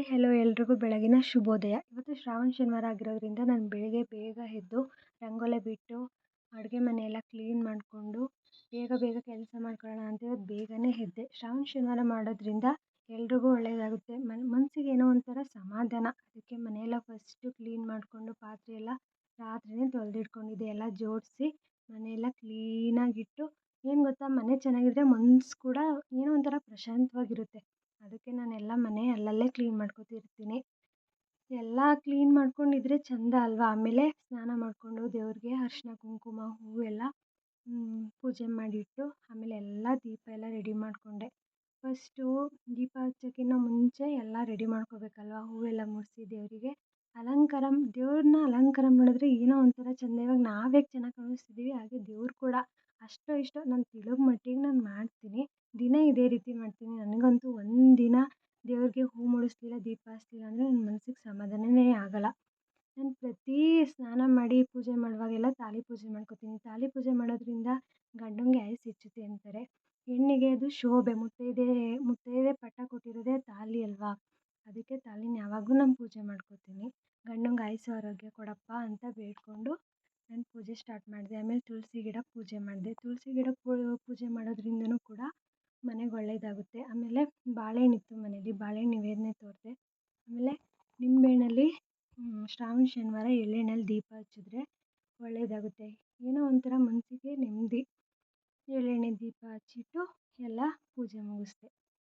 Hi hello ಎಲ್ರಿಗೂ ಬೆಳಗಿನ ಶುಭೋದಯ. ಇವತ್ತು ಶ್ರಾವಣ ಶನಿವಾರ ಆಗಿರೋದ್ರಿಂದ ನಾನು ಬೆಳಗ್ಗೆ ಬೇಗ ಎದ್ದು ರಂಗೋಲೆ ಬಿಟ್ಟು ಅಡುಗೆ ಮನೆಯೆಲ್ಲ ಕ್ಲೀನ್ ಮಾಡಿಕೊಂಡು ಬೇಗ ಬೇಗ ಕೆಲಸ ಮಾಡ್ಕೊಳ್ಳೋಣ ಅಂತ ಇವತ್ತು ಬೇಗನೆ ಎದ್ದೆ. ಶ್ರಾವಣ ಶನಿವಾರ ಮಾಡೋದ್ರಿಂದ ಎಲ್ರಿಗೂ ಒಳ್ಳೆಯದಾಗುತ್ತೆ ಮನಸ್ಸಿಗೆ ಏನೋ ಒಂಥರ ಸಮಾಧಾನ. ಅದಕ್ಕೆ ಮನೆಯೆಲ್ಲ ಫಸ್ಟು ಕ್ಲೀನ್ ಮಾಡಿಕೊಂಡು ಪಾತ್ರೆ ಎಲ್ಲ ರಾತ್ರಿಯೇ ತೊಳೆದಿಟ್ಕೊಂಡಿದ್ದೆ. ಎಲ್ಲ ಜೋಡಿಸಿ ಮನೆಯೆಲ್ಲ ಕ್ಲೀನಾಗಿಟ್ಟು ಏನು ಗೊತ್ತಾ ಮನೆ ಚೆನ್ನಾಗಿದ್ರೆ ಮನ್ಸು ಕೂಡ ಏನೋ ಒಂಥರ ಪ್ರಶಾಂತವಾಗಿರುತ್ತೆ. ಅದಕ್ಕೆ ನಾನೆಲ್ಲ ಮನೆ ಅಲ್ಲಲ್ಲೇ ಕ್ಲೀನ್ ಮಾಡ್ಕೊತಿರ್ತೀನಿ. ಎಲ್ಲ ಕ್ಲೀನ್ ಮಾಡ್ಕೊಂಡಿದ್ರೆ ಚಂದ ಅಲ್ವಾ? ಆಮೇಲೆ ಸ್ನಾನ ಮಾಡಿಕೊಂಡು ದೇವ್ರಿಗೆ ಅರಿಶಿನ, ಕುಂಕುಮ, ಹೂವೆಲ್ಲ ಪೂಜೆ ಮಾಡಿಟ್ಟು ಆಮೇಲೆ ಎಲ್ಲ ದೀಪ ಎಲ್ಲ ರೆಡಿ ಮಾಡಿಕೊಂಡೆ. ಫಸ್ಟು ದೀಪ ಹಚ್ಚೋಕ್ಕಿಂತ ಮುಂಚೆ ಎಲ್ಲ ರೆಡಿ ಮಾಡ್ಕೋಬೇಕಲ್ವಾ? ಹೂವೆಲ್ಲ ಮುಡಿಸಿ ದೇವರಿಗೆ. ಅಲಂಕಾರ, ದೇವ್ರನ್ನ ಅಲಂಕಾರ ಮಾಡಿದ್ರೆ ಏನೋ ಒಂಥರ ಚೆಂದ. ಇವಾಗ ನಾವು ಹೇಗೆ ಚೆನ್ನಾಗಿ ಕಾಣಿಸ್ತಿದ್ದೀವಿ ಹಾಗೆ ದೇವ್ರು ಕೂಡ ಅಷ್ಟೋ ಇಷ್ಟೋ, ನಾನು ತಿಳಿದ ಮಟ್ಟಿಗೆ ನಾನು ಮಾಡ್ತೀನಿ. ದಿನ ಇದೇ ರೀತಿ ಮಾಡ್ತೀನಿ. ನನಗಂತೂ ಒಂದಿನ ದೇವ್ರಿಗೆ ಹೂ ಮುಡಿಸ್ಲಿಲ್ಲ, ದೀಪ ಹಚ್ಲಿಲ್ಲ ಅಂದರೆ ನನ್ನ ಮನ್ಸಿಗೆ ಸಮಾಧಾನವೇ ಆಗೋಲ್ಲ. ನಾನು ಪ್ರತಿ ಸ್ನಾನ ಮಾಡಿ ಪೂಜೆ ಮಾಡುವಾಗೆಲ್ಲ ತಾಳಿ ಪೂಜೆ ಮಾಡ್ಕೊತೀನಿ. ತಾಳಿ ಪೂಜೆ ಮಾಡೋದ್ರಿಂದ ಗಂಡನಿಗೆ ಆಯುಸ್ಸು ಹೆಚ್ಚುತ್ತೆ ಅಂತಾರೆ. ಹೆಣ್ಣಿಗೆ ಅದು ಶೋಭೆ ಮುತ್ತೈದೆ ಮುತ್ತೈದೆ ಪಟ್ಟ ಕೊಟ್ಟಿರೋದೇ ತಾಳಿ ಅಲ್ವಾ? ಅದಕ್ಕೆ ತಾಳಿನ ಯಾವಾಗಲೂ ನಾನು ಪೂಜೆ ಮಾಡ್ಕೊತೀನಿ. ಗಂಡಂಗೆ ಆಯುಸ್ಸು ಆರೋಗ್ಯ ಕೊಡಪ್ಪ ಅಂತ ಬೇಡಿಕೊಂಡು ನಾನು ಪೂಜೆ ಸ್ಟಾರ್ಟ್ ಮಾಡಿದೆ. ಆಮೇಲೆ ತುಳಸಿ ಗಿಡ ಪೂಜೆ ಮಾಡಿದೆ. ತುಳಸಿ ಗಿಡ ಪೂಜೆ ಮಾಡೋದ್ರಿಂದನೂ ಕೂಡ ಮನೆಗೆ ಒಳ್ಳೆಯದಾಗುತ್ತೆ ಆಮೇಲೆ ಬಾಳೆಹಣ್ಣು ಇತ್ತು ಮನೇಲಿ. ಬಾಳೆಹಣ್ಣು ನೈವೇದ್ಯ ತೋರಿದೆ. ಆಮೇಲೆ ನಿಂಬೆಹಣ್ಣಲ್ಲಿ ಶ್ರಾವಣ, ಶನಿವಾರ ಎಳ್ಳೆಣ್ಣೆಲಿ ದೀಪ ಹಚ್ಚಿದ್ರೆ ಒಳ್ಳೆಯದಾಗುತ್ತೆ ಏನೋ ಒಂಥರ ಮನಸ್ಸಿಗೆ ನೆಮ್ಮದಿ. ಎಳ್ಳೆಣ್ಣೆ ದೀಪ ಹಚ್ಚಿಟ್ಟು ಎಲ್ಲ ಪೂಜೆ ಮುಗಿಸ್ದೆ.